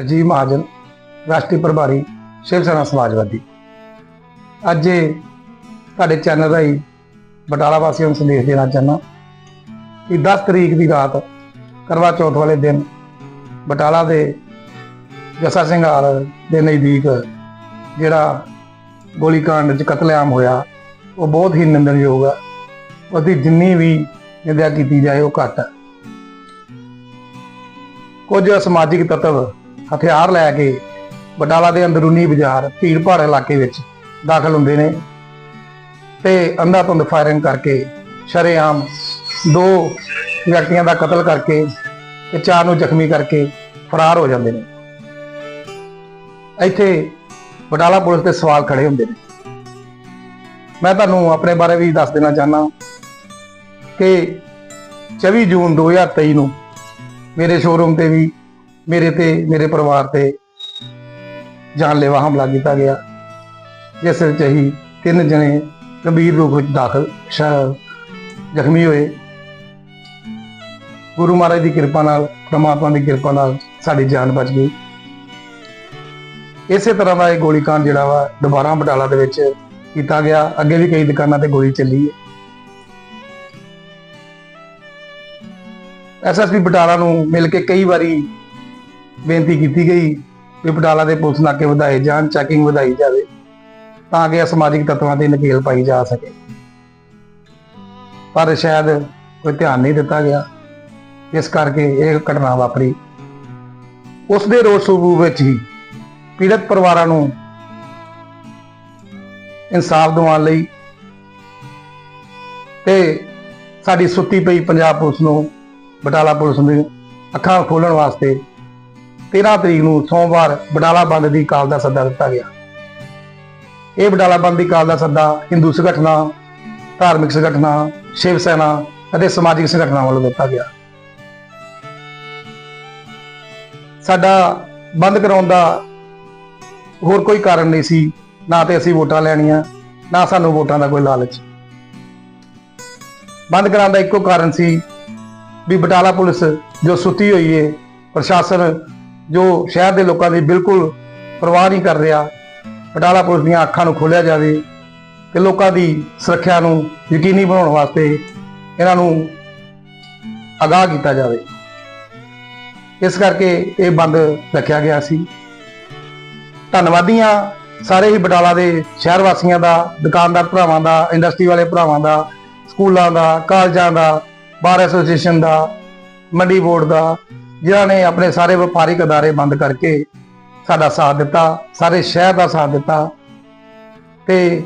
ਰਾਜੀਵ ਮਹਾਜਨ, ਰਾਸ਼ਟਰੀ ਪ੍ਰਭਾਰੀ ਸ਼ਿਵ ਸੈਨਾ ਸਮਾਜਵਾਦੀ। ਅੱਜ ਤੁਹਾਡੇ ਚੈਨਲ ਰਾਹੀਂ ਬਟਾਲਾ ਵਾਸੀਆਂ ਨੂੰ ਸੰਦੇਸ਼ ਦੇਣਾ ਚਾਹੁੰਦਾ ਕਿ 10 ਤਰੀਕ ਦੀ ਰਾਤ ਕਰਵਾ ਚੌਥ ਵਾਲੇ ਦਿਨ ਬਟਾਲਾ ਦੇ ਜੱਸਾ ਸਿੰਘ ਹਾਲ ਦੇ ਨਜ਼ਦੀਕ ਜਿਹੜਾ ਗੋਲੀकांड ਚ ਕਤਲੇਆਮ ਹੋਇਆ, ਉਹ ਬਹੁਤ ਹੀ ਨਿੰਦਣਯੋਗ ਹੈ ਉਹਦੀ ਜਿੰਨੀ ਵੀ ਨਿੰਦਿਆ ਕੀਤੀ ਜਾਏ, ਉਹ ਘੱਟ ਹੈ ਕੁਝ ਸਮਾਜਿਕ ਤੱਤਵ ਹਥਿਆਰ ਲੈ ਕੇ ਬਟਾਲਾ ਦੇ ਅੰਦਰੂਨੀ ਬਾਜ਼ਾਰ, ਭੀੜ ਭਾੜ ਇਲਾਕੇ ਵਿੱਚ ਦਾਖਲ ਹੁੰਦੇ ਨੇ ਤੇ ਅੰਧਾਧੁੰਦ ਫਾਇਰਿੰਗ ਕਰਕੇ ਸ਼ਰੇਆਮ ਦੋ ਵਿਅਕਤੀਆਂ ਦਾ ਕਤਲ ਕਰਕੇ ਤੇ ਚਾਰ ਨੂੰ ਜ਼ਖਮੀ ਕਰਕੇ ਫਰਾਰ ਹੋ ਜਾਂਦੇ ਨੇ। ਇੱਥੇ ਬਟਾਲਾ ਪੁਲਿਸ ਤੇ ਸਵਾਲ ਖੜੇ ਹੁੰਦੇ ਨੇ। ਮੈਂ ਤੁਹਾਨੂੰ ਆਪਣੇ ਬਾਰੇ ਵੀ ਦੱਸ ਦੇਣਾ ਚਾਹਨਾ ਕਿ 24 ਜੂਨ 2023 ਨੂੰ ਮੇਰੇ ਸ਼ੋਰੂਮ ਤੇ ਵੀ ਮੇਰੇ ਤੇ, ਮੇਰੇ ਪਰਿਵਾਰ ਤੇ ਜਾਨਲੇਵਾ ਹਮਲਾ ਕੀਤਾ ਗਿਆ। ਜਿਸ ਵਿੱਚ ਅਸੀਂ ਤਿੰਨ ਜਣੇ ਗੰਭੀਰ ਰੂਪ ਵਿੱਚ ਦਾਖਲ ਜ਼ਖਮੀ ਹੋਏ। ਗੁਰੂ ਮਹਾਰਾਜ ਦੀ ਕਿਰਪਾ ਨਾਲ, ਪ੍ਰਮਾਤਮਾ ਦੀ ਕਿਰਪਾ ਨਾਲ ਸਾਡੀ ਜਾਨ ਬਚ ਗਈ। ਇਸੇ ਤਰ੍ਹਾਂ ਦਾ ਇਹ ਗੋਲੀਕਾਂਡ ਜਿਹੜਾ ਵਾ, ਦੁਬਾਰਾ ਬਟਾਲਾ ਦੇ ਵਿੱਚ ਕੀਤਾ ਗਿਆ। ਅੱਗੇ ਵੀ ਕਈ ਦੁਕਾਨਾਂ ਤੇ ਗੋਲੀ ਚੱਲੀ ਹੈ। ਐਸਐਸਪੀ ਬਟਾਲਾ ਨੂੰ ਮਿਲ ਕੇ ਕਈ ਵਾਰੀ ਬੇਨਤੀ ਕੀਤੀ ਗਈ ਕਿ ਬਟਾਲਾ ਦੇ ਪੁਲਿਸ ਨਾਕੇ ਵਧਾਏ ਜਾਣ ਚੈਕਿੰਗ ਵਧਾਈ ਜਾਵੇ, ਤਾਂ ਕਿ ਸਮਾਜਿਕ ਤੱਤਾਂ ਤੇ ਨਕੇਲ ਪਾਈ ਜਾ ਸਕੇ। ਪਰ ਸ਼ਾਇਦ ਕੋਈ ਧਿਆਨ ਨਹੀਂ ਦਿੱਤਾ ਗਿਆ। ਇਸ ਕਰਕੇ ਇਹ ਘਟਨਾ ਵਾਪਰੀ। ਉਸ ਦੇ ਰੋਸ ਰੂਪ ਵਿੱਚ ਹੀ ਪੀੜਤ ਪਰਿਵਾਰਾਂ ਨੂੰ ਇਨਸਾਫ ਦਿਵਾਉਣ ਲਈ ਤੇ ਸਾਡੀ ਸੁੱਤੀ ਪਈ ਪੰਜਾਬ ਪੁਲਿਸ ਨੂੰ, ਬਟਾਲਾ ਪੁਲਿਸ ਨੂੰ ਅੱਖਾਂ ਖੋਲਣ ਵਾਸਤੇ 13 ਤਰੀਕ ਨੂੰ ਸੋਮਵਾਰ ਬਟਾਲਾ ਬੰਦ ਦੀ ਕਾਲ ਦਾ ਸੱਦਾ ਦਿੱਤਾ ਗਿਆ। ਇਹ ਬਟਾਲਾ ਬੰਦ ਦੀ ਕਾਲ ਦਾ ਸੱਦਾ ਹਿੰਦੂ ਸੰਗਠਨਾਂ, ਧਾਰਮਿਕ ਸੰਗਠਨਾਂ, ਸ਼ਿਵ ਸੈਨਾ ਅਤੇ ਸਮਾਜਿਕ ਸੰਗਠਨਾਂ ਵੱਲੋਂ ਦਿੱਤਾ ਗਿਆ। ਸਾਡਾ ਬੰਦ ਕਰਾਉਣ ਦਾ ਹੋਰ ਕੋਈ ਕਾਰਨ ਨਹੀਂ ਸੀ, ਨਾ ਤੇ ਅਸੀਂ ਵੋਟਾਂ ਲੈਣੀਆਂ, ਨਾ ਸਾਨੂੰ ਵੋਟਾਂ ਦਾ ਕੋਈ ਲਾਲਚ। ਬੰਦ ਕਰਾਉਣ ਦਾ ਇੱਕੋ ਕਾਰਨ ਸੀ ਵੀ ਬਟਾਲਾ ਪੁਲਿਸ ਜੋ ਸੁੱਤੀ ਹੋਈ ਏ, ਪ੍ਰਸ਼ਾਸਨ ਜੋ ਸ਼ਹਿਰ ਦੇ ਲੋਕਾਂ ਦੀ ਬਿਲਕੁਲ ਪਰਵਾਹ ਨਹੀਂ ਕਰ ਰਿਹਾ, ਬਟਾਲਾ ਪੁਲਿਸ ਦੀਆਂ ਅੱਖਾਂ ਨੂੰ ਖੋਲ੍ਹਿਆ ਜਾਵੇ ਤੇ ਲੋਕਾਂ ਦੀ ਸੁਰੱਖਿਆ ਨੂੰ ਯਕੀਨੀ ਬਣਾਉਣ ਵਾਸਤੇ ਇਹਨਾਂ ਨੂੰ ਅਗਾਹ ਕੀਤਾ ਜਾਵੇ। ਇਸ ਕਰਕੇ ਇਹ ਬੰਦ ਰੱਖਿਆ ਗਿਆ ਸੀ। ਧੰਨਵਾਦੀਆਂ, ਸਾਰੇ ਹੀ ਬਟਾਲਾ ਦੇ ਸ਼ਹਿਰ ਵਾਸੀਆਂ ਦਾ, ਦੁਕਾਨਦਾਰ ਭਰਾਵਾਂ ਦਾ, ਇੰਡਸਟਰੀ ਵਾਲੇ ਭਰਾਵਾਂ ਦਾ, ਸਕੂਲਾਂ ਦਾ, ਕਾਲਜਾਂ ਦਾ, ਬਾਰ ਐਸੋਸੀਏਸ਼ਨ ਦਾ, ਮੰਡੀ ਬੋਰਡ ਦਾ ਜਿਨ੍ਹਾਂ ਨੇ ਆਪਣੇ ਸਾਰੇ ਵਪਾਰਿਕ ਅਦਾਰੇ ਬੰਦ ਕਰਕੇ ਸਾਡਾ ਸਾਥ ਦਿੱਤਾ, ਸਾਰੇ ਸ਼ਹਿਰ ਦਾ ਸਾਥ ਦਿੱਤਾ ਤੇ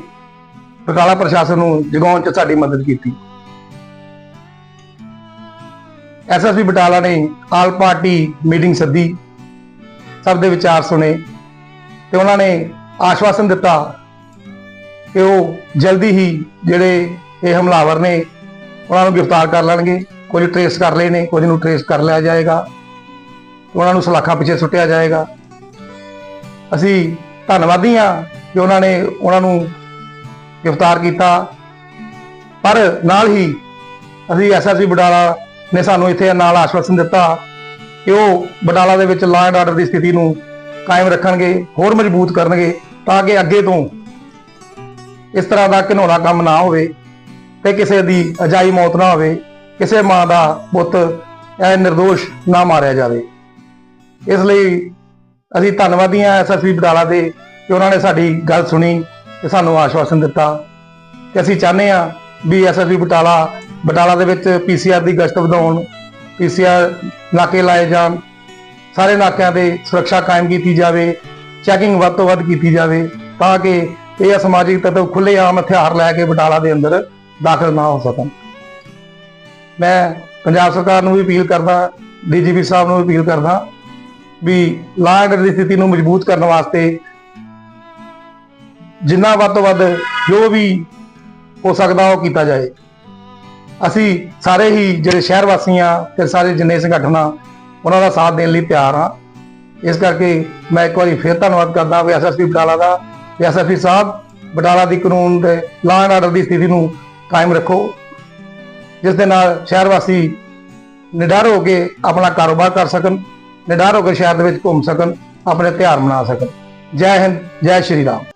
ਬਟਾਲਾ ਪ੍ਰਸ਼ਾਸਨ ਨੂੰ ਜਗਾਉਣ 'ਚ ਸਾਡੀ ਮਦਦ ਕੀਤੀ। ਐਸਐਸਪੀ ਬਟਾਲਾ ਨੇ ਆਲ ਪਾਰਟੀ ਮੀਟਿੰਗ ਸੱਦੀ, ਸਭ ਦੇ ਵਿਚਾਰ ਸੁਣੇ ਤੇ ਉਹਨਾਂ ਨੇ ਆਸ਼ਵਾਸਨ ਦਿੱਤਾ ਕਿ ਉਹ ਜਲਦੀ ਹੀ ਜਿਹੜੇ ਇਹ ਹਮਲਾਵਰ ਨੇ ਉਹਨਾਂ ਨੂੰ ਗ੍ਰਿਫਤਾਰ ਕਰ ਲੈਣਗੇ, ਕੁਝ ਟ੍ਰੇਸ ਕਰ ਲਏ ਨੇ, ਕੁਝ ਨੂੰ ਟ੍ਰੇਸ ਕਰ ਲਿਆ ਜਾਏਗਾ। ਉਹਨਾਂ ਨੂੰ ਸਲਾਖਾਂ ਪਿੱਛੇ ਸੁੱਟਿਆ ਜਾਏਗਾ। ਅਸੀਂ ਧੰਨਵਾਦੀ ਹਾਂ ਕਿ ਉਹਨਾਂ ਨੇ ਉਹਨਾਂ ਨੂੰ ਗ੍ਰਿਫਤਾਰ ਕੀਤਾ। ਪਰ ਨਾਲ ਹੀ ਅਸੀਂ ਐਸਐਸਪੀ ਬਡਾਲਾ ਨੇ ਸਾਨੂੰ ਇੱਥੇ ਨਾਲ ਆਸ਼ਵਾਸਨ ਦਿੱਤਾ ਕਿ ਉਹ ਬਡਾਲਾ ਦੇ ਵਿੱਚ ਲਾਅ ਐਂਡ ਆਰਡਰ ਦੀ ਸਥਿਤੀ ਨੂੰ ਕਾਇਮ ਰੱਖਣਗੇ, ਹੋਰ ਮਜ਼ਬੂਤ ਕਰਨਗੇ ਤਾਂ ਕਿ ਅੱਗੇ ਤੋਂ ਇਸ ਤਰ੍ਹਾਂ ਦਾ ਘਿਨੌਣਾ ਕੰਮ ਨਾ ਹੋਵੇ ਤੇ ਕਿਸੇ ਦੀ ਅਜਾਈ ਮੌਤ ਨਾ ਹੋਵੇ, ਕਿਸੇ ਮਾਂ ਦਾ ਪੁੱਤ ਐ ਨਿਰਦੋਸ਼ ਨਾ ਮਾਰਿਆ ਜਾਵੇ। ਇਸ ਲਈ ਅਸੀਂ ਧੰਨਵਾਦੀ ਹਾਂ ਐਸਐਸਪੀ ਬਟਾਲਾ ਦੇ ਕਿ ਉਹਨਾਂ ਨੇ ਸਾਡੀ ਗੱਲ ਸੁਣੀ ਤੇ ਸਾਨੂੰ ਆਸ਼ਵਾਸਨ ਦਿੱਤਾ ਕਿ ਅਸੀਂ ਚਾਹੁੰਦੇ ਹਾਂ ਵੀ ਐਸਐਸਪੀ ਬਟਾਲਾ ਬਟਾਲਾ ਦੇ ਵਿੱਚ ਪੀਸੀਆਰ ਦੀ ਗਸ਼ਤ ਵਧਾਉਣ ਪੀਸੀਆਰ ਨਾਕੇ ਲਾਏ ਜਾਣ, ਸਾਰੇ ਨਾਕਿਆਂ ਤੇ ਸੁਰੱਖਿਆ ਕਾਇਮ ਕੀਤੀ ਜਾਵੇ, ਚੈਕਿੰਗ ਵੱਧ ਤੋਂ ਵੱਧ ਕੀਤੀ ਜਾਵੇ ਤਾਂ ਕਿ ਇਹ ਸਮਾਜਿਕ ਤੱਤਵ ਖੁੱਲੇ ਆਮ ਹਥਿਆਰ ਲੈ ਕੇ ਬਟਾਲਾ ਦੇ ਅੰਦਰ ਦਾਖਲ ਨਾ ਹੋ ਸਕਣ। ਮੈਂ ਪੰਜਾਬ ਸਰਕਾਰ ਨੂੰ ਵੀ ਅਪੀਲ ਕਰਦਾ ਡੀਜੀਪੀ ਸਾਹਿਬ ਨੂੰ ਵੀ ਅਪੀਲ ਕਰਦਾ ਵੀ ਲਾਅ ਐਂਡ ਦੀ ਸਥਿਤੀ ਨੂੰ ਮਜ਼ਬੂਤ ਕਰਨ ਵਾਸਤੇ ਜਿੰਨਾ ਵੱਧ ਤੋਂ ਵੱਧ ਜੋ ਵੀ ਹੋ ਸਕਦਾ ਉਹ ਕੀਤਾ ਜਾਏ। ਅਸੀਂ ਸਾਰੇ ਹੀ ਜਿਹੜੇ ਸ਼ਹਿਰ ਵਾਸੀਆਂ ਤੇ ਸਾਰੇ ਜਿੰਨੇ ਸੰਗਠਨ ਆ ਉਹਨਾਂ ਦਾ ਸਾਥ ਦੇਣ ਲਈ ਤਿਆਰ ਹਾਂ। ਇਸ ਕਰਕੇ ਮੈਂ ਇੱਕ ਵਾਰੀ ਫਿਰ ਧੰਨਵਾਦ ਕਰਦਾ ਵੀ ਐਸਐਸਪੀ ਬਟਾਲਾ ਦਾ, ਵੀ ਐਸਐਸਪੀ ਸਾਹਿਬ ਬਟਾਲਾ ਦੀ ਕਾਨੂੰਨ ਦੇ ਲਾਅ ਐਂਡ ਆਰਡਰ ਦੀ ਸਥਿਤੀ ਨੂੰ ਕਾਇਮ ਰੱਖੋ, ਜਿਸ ਦੇ ਨਾਲ ਸ਼ਹਿਰ ਵਾਸੀ ਨਿਡਰ ਹੋ ਕੇ ਆਪਣਾ ਕਾਰੋਬਾਰ ਕਰ ਸਕਣ। ਨਿਡਰ ਹੋ ਕੇ ਸ਼ਹਿਰ ਦੇ ਵਿੱਚ ਘੁੰਮ ਸਕਣ, ਆਪਣੇ ਤਿਉਹਾਰ ਮਨਾ ਸਕਣ। ਜੈ ਹਿੰਦ, ਜੈ ਸ਼੍ਰੀ ਰਾਮ।